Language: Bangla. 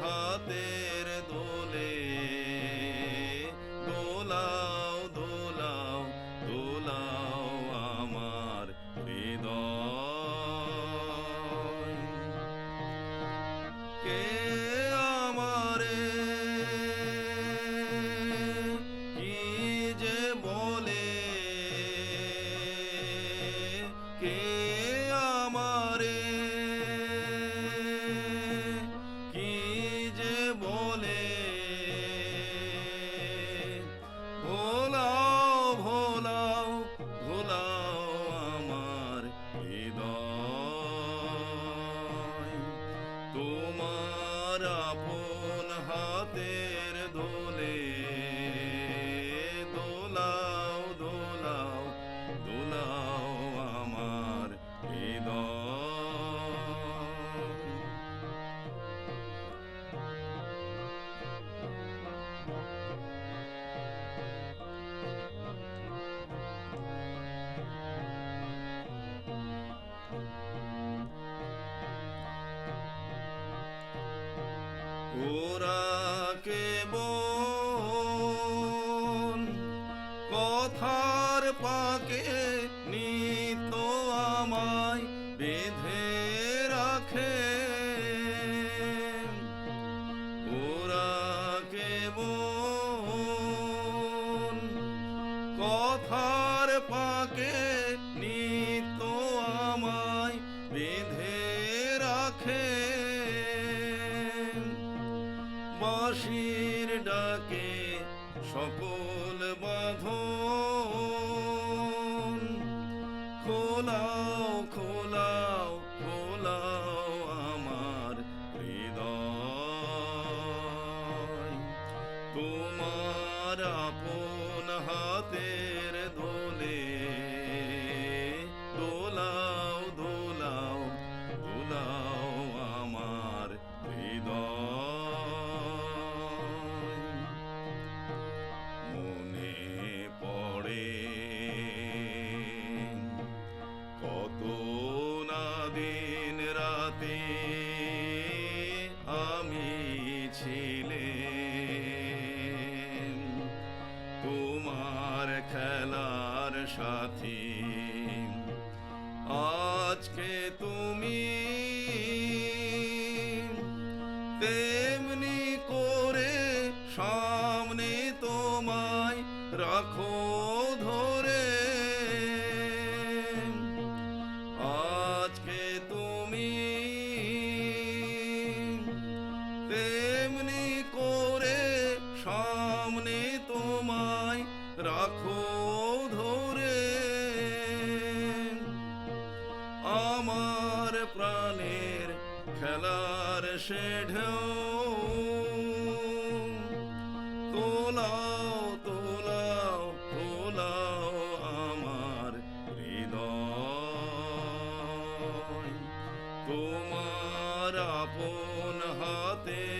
Mahadev. Ora que. সকল সাথী। আজকে তুমি তেমনি করে সামনে তোমায় রাখো ধরে। আজকে তুমি তেমনি করে সামনে তোমায় রাখো প্রাণের খেলার সে ঢেউ। তোলাও তোলাও তোলাও আমার হৃদয়। তোমার আপন হাতের